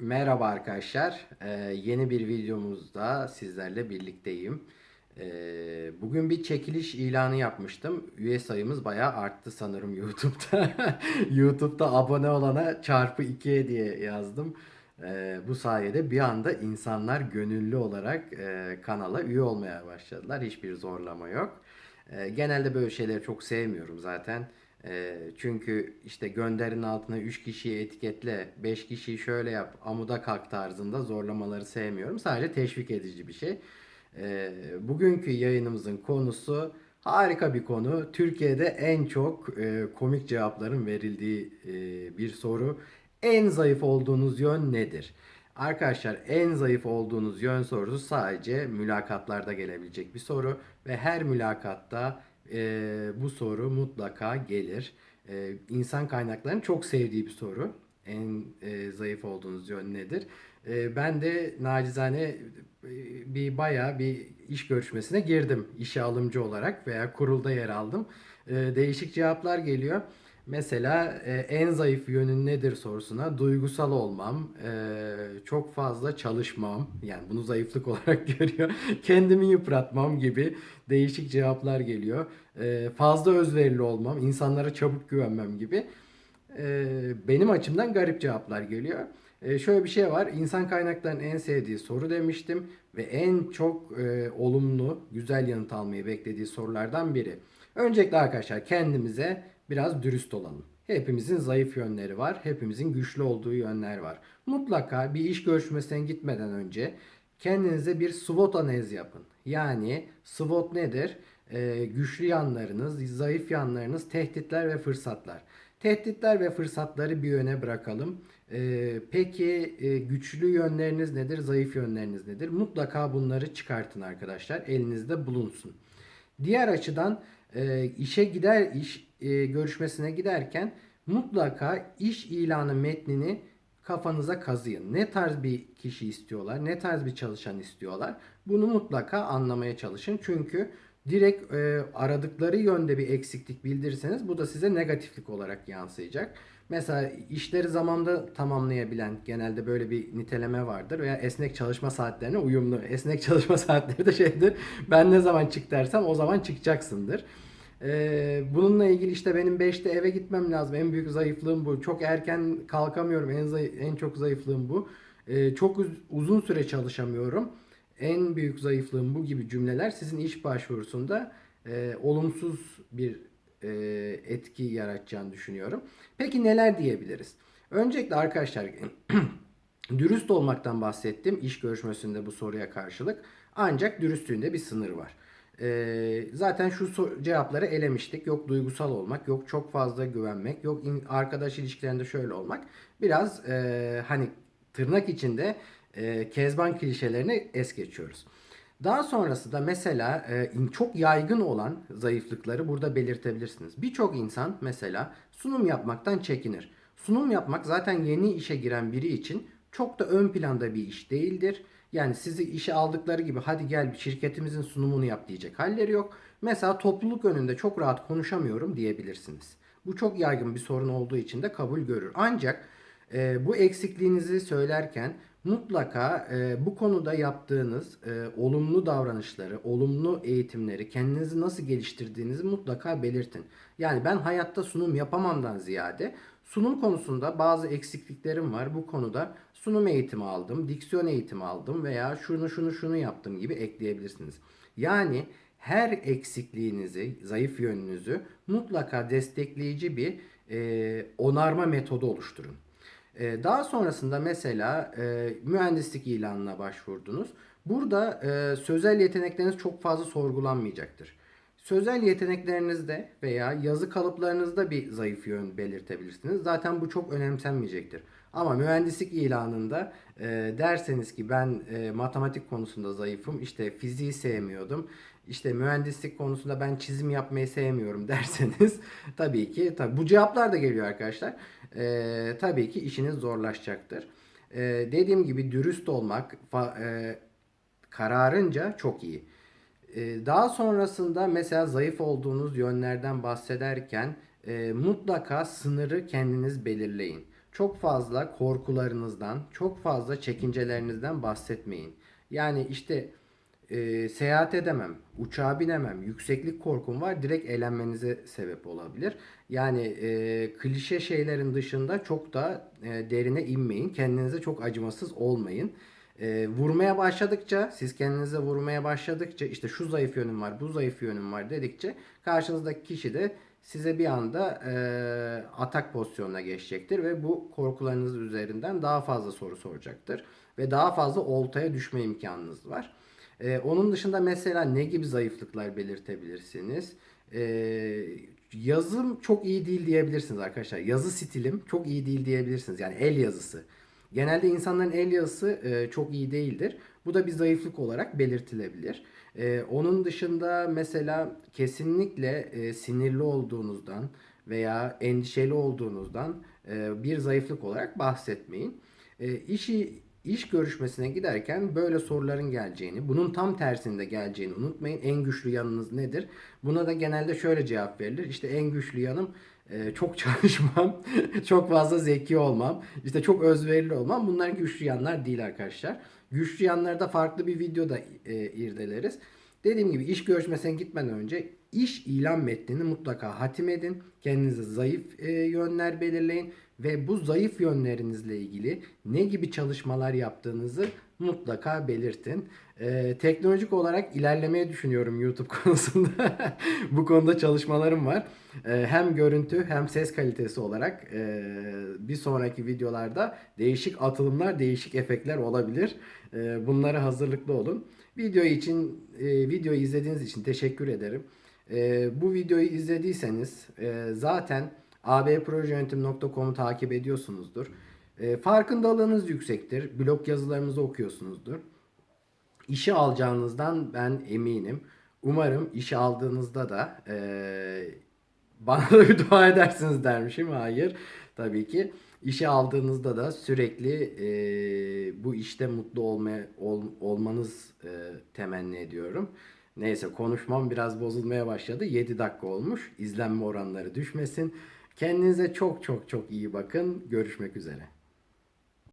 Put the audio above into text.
Merhaba arkadaşlar. Ee, yeni bir videomuzda sizlerle birlikteyim. Ee, bugün bir çekiliş ilanı yapmıştım. Üye sayımız bayağı arttı sanırım YouTube'da. YouTube'da abone olana çarpı 2 diye yazdım. Ee, bu sayede bir anda insanlar gönüllü olarak e, kanala üye olmaya başladılar. Hiçbir zorlama yok. Ee, genelde böyle şeyleri çok sevmiyorum zaten. Çünkü işte gönderin altına 3 kişiyi etiketle, 5 kişiyi şöyle yap, amuda kalk tarzında zorlamaları sevmiyorum. Sadece teşvik edici bir şey. Bugünkü yayınımızın konusu harika bir konu. Türkiye'de en çok komik cevapların verildiği bir soru. En zayıf olduğunuz yön nedir? Arkadaşlar en zayıf olduğunuz yön sorusu sadece mülakatlarda gelebilecek bir soru ve her mülakatta e, bu soru mutlaka gelir. E, insan kaynaklarının çok sevdiği bir soru. En e, zayıf olduğunuz yön nedir? E, ben de nacizane e, bir bayağı bir iş görüşmesine girdim işe alımcı olarak veya kurulda yer aldım. E, değişik cevaplar geliyor. Mesela e, en zayıf yönün nedir sorusuna duygusal olmam, e, çok fazla çalışmam, yani bunu zayıflık olarak görüyor, kendimi yıpratmam gibi değişik cevaplar geliyor. E, fazla özverili olmam, insanlara çabuk güvenmem gibi e, benim açımdan garip cevaplar geliyor. E, şöyle bir şey var, insan kaynaklarının en sevdiği soru demiştim ve en çok e, olumlu, güzel yanıt almayı beklediği sorulardan biri. Öncelikle arkadaşlar kendimize biraz dürüst olalım. Hepimizin zayıf yönleri var. Hepimizin güçlü olduğu yönler var. Mutlaka bir iş görüşmesine gitmeden önce kendinize bir SWOT analizi yapın. Yani SWOT nedir? Ee, güçlü yanlarınız, zayıf yanlarınız, tehditler ve fırsatlar. Tehditler ve fırsatları bir yöne bırakalım. Ee, peki e, güçlü yönleriniz nedir, zayıf yönleriniz nedir? Mutlaka bunları çıkartın arkadaşlar. Elinizde bulunsun. Diğer açıdan e, işe gider iş e, görüşmesine giderken mutlaka iş ilanı metnini kafanıza kazıyın. Ne tarz bir kişi istiyorlar, ne tarz bir çalışan istiyorlar. Bunu mutlaka anlamaya çalışın. Çünkü direkt e, aradıkları yönde bir eksiklik bildirirseniz bu da size negatiflik olarak yansıyacak. Mesela işleri zamanda tamamlayabilen genelde böyle bir niteleme vardır veya esnek çalışma saatlerine uyumlu. Esnek çalışma saatleri de şeydir. Ben ne zaman çık dersem o zaman çıkacaksındır. Ee, bununla ilgili işte benim 5'te eve gitmem lazım. En büyük zayıflığım bu. Çok erken kalkamıyorum. En zayıf, en çok zayıflığım bu. Ee, çok uz- uzun süre çalışamıyorum. En büyük zayıflığım bu gibi cümleler sizin iş başvurusunda e, olumsuz bir e, etki yaratacağını düşünüyorum. Peki neler diyebiliriz? Öncelikle arkadaşlar dürüst olmaktan bahsettim iş görüşmesinde bu soruya karşılık. Ancak dürüstlüğün de bir sınır var. Ee, zaten şu cevapları elemiştik. Yok duygusal olmak, yok çok fazla güvenmek, yok arkadaş ilişkilerinde şöyle olmak. Biraz e, hani tırnak içinde e, kezban klişelerini es geçiyoruz. Daha sonrası da mesela e, çok yaygın olan zayıflıkları burada belirtebilirsiniz. Birçok insan mesela sunum yapmaktan çekinir. Sunum yapmak zaten yeni işe giren biri için çok da ön planda bir iş değildir. Yani sizi işe aldıkları gibi hadi gel şirketimizin sunumunu yap diyecek halleri yok. Mesela topluluk önünde çok rahat konuşamıyorum diyebilirsiniz. Bu çok yaygın bir sorun olduğu için de kabul görür. Ancak e, bu eksikliğinizi söylerken mutlaka e, bu konuda yaptığınız e, olumlu davranışları, olumlu eğitimleri, kendinizi nasıl geliştirdiğinizi mutlaka belirtin. Yani ben hayatta sunum yapamamdan ziyade sunum konusunda bazı eksikliklerim var. Bu konuda sunum eğitimi aldım, diksiyon eğitimi aldım veya şunu şunu şunu yaptım gibi ekleyebilirsiniz. Yani her eksikliğinizi, zayıf yönünüzü mutlaka destekleyici bir e, onarma metodu oluşturun. E, daha sonrasında mesela e, mühendislik ilanına başvurdunuz. Burada e, sözel yetenekleriniz çok fazla sorgulanmayacaktır. Sözel yeteneklerinizde veya yazı kalıplarınızda bir zayıf yön belirtebilirsiniz. Zaten bu çok önemsenmeyecektir. Ama mühendislik ilanında e, derseniz ki ben e, matematik konusunda zayıfım, işte fiziği sevmiyordum, işte mühendislik konusunda ben çizim yapmayı sevmiyorum derseniz tabii ki tabii bu cevaplar da geliyor arkadaşlar. E, tabii ki işiniz zorlaşacaktır. E, dediğim gibi dürüst olmak, fa- e, kararınca çok iyi. Ee, Daha sonrasında mesela zayıf olduğunuz yönlerden bahsederken e, mutlaka sınırı kendiniz belirleyin. çok fazla korkularınızdan, çok fazla çekincelerinizden bahsetmeyin. Yani işte e, seyahat edemem, uçağa binemem, yükseklik korkum var direkt eğlenmenize sebep olabilir. Yani e, klişe şeylerin dışında çok da e, derine inmeyin. Kendinize çok acımasız olmayın. E, vurmaya başladıkça, siz kendinize vurmaya başladıkça işte şu zayıf yönüm var, bu zayıf yönüm var dedikçe karşınızdaki kişi de size bir anda e, atak pozisyonuna geçecektir ve bu korkularınız üzerinden daha fazla soru soracaktır ve daha fazla oltaya düşme imkanınız var. Ee, onun dışında mesela ne gibi zayıflıklar belirtebilirsiniz? Ee, yazım çok iyi değil diyebilirsiniz arkadaşlar. Yazı stilim çok iyi değil diyebilirsiniz. Yani el yazısı. Genelde insanların el yazısı e, çok iyi değildir. Bu da bir zayıflık olarak belirtilebilir. Ee, onun dışında mesela kesinlikle e, sinirli olduğunuzdan veya endişeli olduğunuzdan e, bir zayıflık olarak bahsetmeyin. E, işi İş görüşmesine giderken böyle soruların geleceğini, bunun tam tersinde geleceğini unutmayın. En güçlü yanınız nedir? Buna da genelde şöyle cevap verilir. İşte en güçlü yanım e, çok çalışmam, çok fazla zeki olmam, işte çok özverili olmam. Bunlar güçlü yanlar değil arkadaşlar. Güçlü yanları da farklı bir videoda e, irdeleriz. Dediğim gibi iş görüşmesine gitmeden önce iş ilan metnini mutlaka hatim edin. Kendinize zayıf e, yönler belirleyin ve bu zayıf yönlerinizle ilgili ne gibi çalışmalar yaptığınızı mutlaka belirtin. E, teknolojik olarak ilerlemeyi düşünüyorum YouTube konusunda. bu konuda çalışmalarım var. E, hem görüntü hem ses kalitesi olarak e, bir sonraki videolarda değişik atılımlar, değişik efektler olabilir. E, bunlara hazırlıklı olun. Video için e, videoyu izlediğiniz için teşekkür ederim. E, bu videoyu izlediyseniz e, zaten abprojeyönetim.com'u takip ediyorsunuzdur. E, farkındalığınız yüksektir. Blog yazılarımızı okuyorsunuzdur. İşi alacağınızdan ben eminim. Umarım işi aldığınızda da e, bana da bir dua edersiniz dermişim. Hayır. Tabii ki. İşe aldığınızda da sürekli e, bu işte mutlu olmaya, ol, olmanız e, temenni ediyorum. Neyse konuşmam biraz bozulmaya başladı. 7 dakika olmuş. İzlenme oranları düşmesin. Kendinize çok çok çok iyi bakın. Görüşmek üzere.